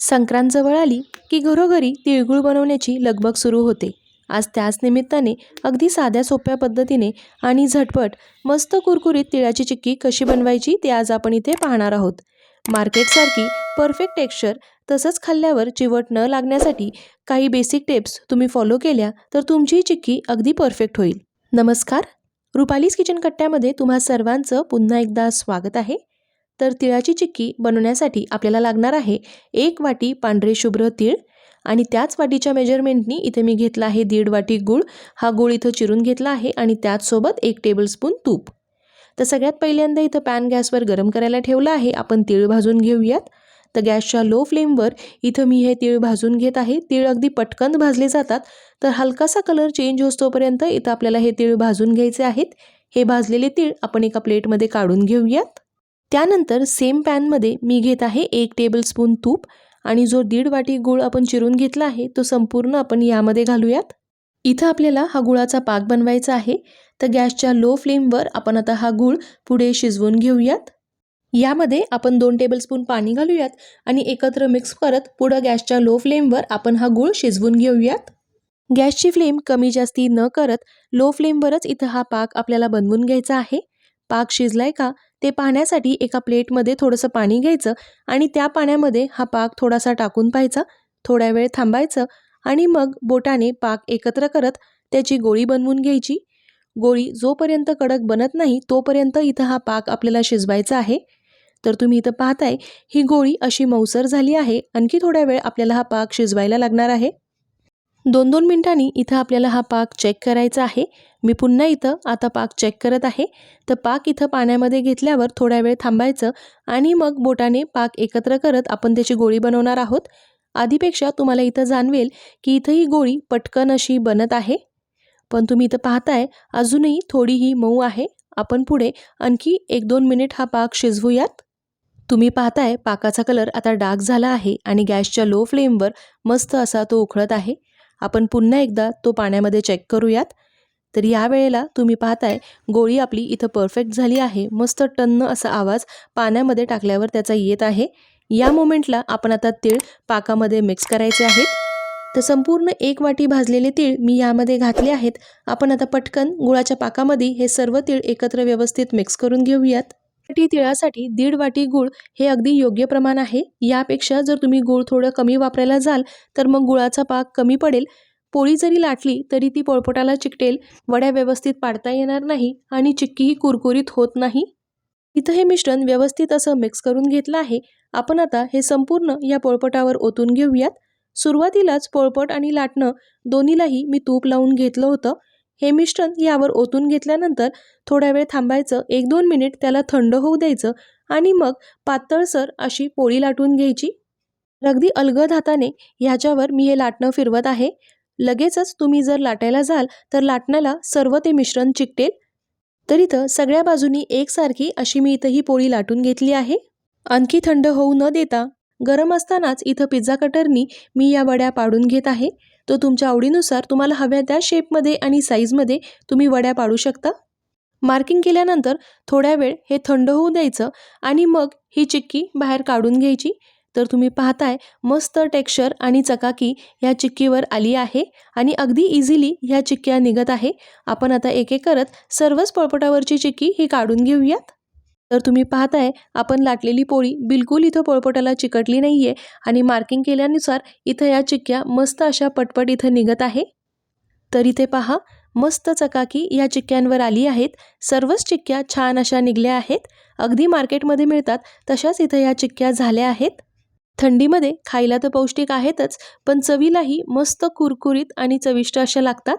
संक्रांत जवळ आली की घरोघरी तिळगुळ बनवण्याची लगबग सुरू होते. आज त्याच निमित्ताने अगदी साध्या सोप्या पद्धतीने आणि झटपट मस्त कुरकुरीत तिळाची चिक्की कशी बनवायची ते आज आपण इथे पाहणार आहोत. मार्केटसारखी परफेक्ट टेक्स्चर तसंच खाल्ल्यावर चिवट न लागण्यासाठी काही बेसिक टिप्स तुम्ही फॉलो केल्या तर तुमची चिक्की अगदी परफेक्ट होईल. नमस्कार. रुपालीस किचन कट्ट्यामध्ये तुम्हा सर्वांचं पुन्हा एकदा स्वागत आहे. तर तिळाची चिक्की बनवण्यासाठी आपल्याला लागणार आहे एक वाटी पांढरे शुभ्र तीळ आणि त्याच वाटीच्या मेजरमेंटनी इथे मी घेतला आहे दीड वाटी गूळ. हा गूळ इथं चिरून घेतला आहे आणि त्याचसोबत एक टेबलस्पून तूप. तर सगळ्यात पहिल्यांदा इथं पॅन गॅसवर गरम करायला ठेवला आहे. आपण तीळ भाजून घेऊयात. तर गॅसच्या लो फ्लेमवर इथं मी हे तीळ भाजून घेत आहे. तीळ अगदी पटकन भाजले जातात. तर हलकासा कलर चेंज होतोपर्यंत इथं आपल्याला हे तीळ भाजून घ्यायचे आहेत. हे भाजलेले तीळ आपण एका प्लेटमध्ये काढून घेऊयात. त्यानंतर सेम पॅनमध्ये मी घेत आहे एक टेबलस्पून तूप आणि जो दीड वाटी गूळ आपण चिरून घेतला आहे तो संपूर्ण आपण यामध्ये घालूयात. इथं आपल्याला हा गुळाचा पाक बनवायचा आहे. तर गॅसच्या लो फ्लेमवर आपण आता हा गूळ पुढे शिजवून घेऊयात. यामध्ये आपण दोन टेबलस्पून पाणी घालूयात आणि एकत्र मिक्स करत पुढं गॅसच्या लो फ्लेमवर आपण हा गूळ शिजवून घेऊयात. गॅसची फ्लेम कमी जास्ती न करत लो फ्लेमवरच इथं हा पाक आपल्याला बनवून घ्यायचा आहे. पाक शिजलाय का? ते पाहण्यासाठी एका प्लेटमध्ये थोडंसं पाणी घ्यायचं आणि त्या पाण्यामध्ये हा पाक थोडासा टाकून पाहायचा. थोड्या वेळ थांबायचं आणि मग बोटाने पाक एकत्र करत त्याची गोळी बनवून घ्यायची. गोळी जोपर्यंत कडक बनत नाही तोपर्यंत इथं हा पाक आपल्याला शिजवायचा आहे. तर तुम्ही इथं पाहताय ही गोळी अशी मौसर झाली आहे. आणखी थोड्या वेळ आपल्याला हा पाक शिजवायला लागणार आहे. दोन दोन मिनिटांनी इथं आपल्याला हा पाक चेक करायचा आहे. मी पुन्हा इथं आता पाक चेक करत आहे. तर पाक इथं पाण्यामध्ये घेतल्यावर थोड्या वेळ थांबायचं आणि मग बोटाने पाक एकत्र करत आपण त्याची गोळी बनवणार आहोत. आधीपेक्षा तुम्हाला इथं जाणवेल की इथं ही गोळी पटकन अशी बनत आहे. पण तुम्ही इथं पाहताय अजूनही थोडीही मऊ आहे. आपण पुढे आणखी एक दोन मिनिट हा पाक शिजवूयात. तुम्ही पाहताय पाकाचा कलर आता डार्क झाला आहे आणि गॅसच्या लो फ्लेमवर मस्त असा तो उखळत आहे. आपण पुन्हा एकदा तो पाण्यामध्ये चेक करूयात. तर या वेळेला तुम्ही पाहताय गोळी आपली इथं परफेक्ट झाली आहे. मस्त टन्न असा आवाज पाण्यामध्ये टाकल्यावर त्याचा येत आहे. या मोमेंटला आपण आता तीळ पाकामध्ये मिक्स करायचे आहेत. तर संपूर्ण एक वाटी भाजलेले तीळ मी यामध्ये घातले आहेत. आपण आता पटकन गुळाच्या पाकामध्ये हे सर्व तीळ एकत्र व्यवस्थित मिक्स करून घेऊयात. वाटी तिळासाठी दीड वाटी गूळ हे अगदी योग्य प्रमाण आहे. यापेक्षा जर तुम्ही गूळ थोडं कमी वापरायला जाल तर मग गुळाचा पाक कमी पडेल. पोळी जरी लाटली तरी ती पोळपोटाला चिकटेल. वड्या व्यवस्थित पाडता येणार नाही आणि चिक्कीही कुरकुरीत होत नाही. इथं हे मिश्रण व्यवस्थित असं मिक्स करून घेतलं आहे. आपण आता हे संपूर्ण या पोळपटावर ओतून घेऊयात. सुरुवातीलाच पोळपट आणि लाटणं दोन्हीलाही मी तूप लावून घेतलं होतं. हे मिश्रण यावर ओतून घेतल्यानंतर थोड्या वेळ थांबायचं एक दोन मिनिट त्याला थंड होऊ द्यायचं आणि मग पातळसर अशी पोळी लाटून घ्यायची. अगदी अलगद हाताने ह्याच्यावर मी हे लाटणं फिरवत आहे. लगेचच तुम्ही जर लाटायला जाल तर लाटण्याला सर्व ते मिश्रण चिकटेल. तर इथं सगळ्या बाजूनी एकसारखी अशी मी इथं ही पोळी लाटून घेतली आहे. आणखी थंड होऊ न देता गरम असतानाच इथं पिझ्झा कटरनी मी या वड्या पाडून घेत आहे. तो तुमच्या आवडीनुसार तुम्हाला हव्या त्या शेपमध्ये आणि साईजमध्ये तुम्ही वड्या पाडू शकता. मार्किंग केल्यानंतर थोड्या वेळ हे थंड होऊ द्यायचं आणि मग ही चिक्की बाहेर काढून घ्यायची. तर तुम्ही पाहताय मस्त टेक्स्चर आणि चकाकी ह्या चिक्कीवर आली आहे आणि अगदी इझिली ह्या चिक्क्या निघत आहे. आपण आता एक एक करत सर्वच पळपटावरची चिक्की ही काढून घेऊयात. तर तुम्ही पाहताय आपण लाटलेली पोळी बिलकुल इथं पोळपोटाला चिकटली नाही आहे आणि मार्किंग केल्यानुसार इथं या चिक्क्या मस्त अशा पटपट इथं निघत आहे. तर इथे पहा मस्त चकाकी या चिक्क्यांवर आली आहेत. सर्वच चिक्क्या छान अशा निघल्या आहेत. अगदी मार्केटमध्ये मिळतात तशाच इथं या चिक्क्या झाल्या आहेत. थंडीमध्ये खायला तर पौष्टिक आहेतच पण चवीलाही मस्त कुरकुरीत आणि चविष्ट अशा लागतात.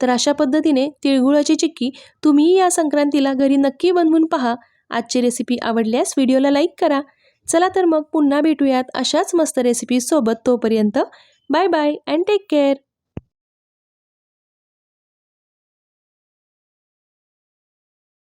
तर अशा पद्धतीने तिळगुळाची चिक्की तुम्हीही या संक्रांतीला घरी नक्की बनवून पहा. आजची रेसिपी आवडल्यास व्हिडिओला लाईक करा. चला तर मग पुन्हा भेटूयात अशाच मस्त रेसिपीसोबत तोपर्यंत. Bye bye and take care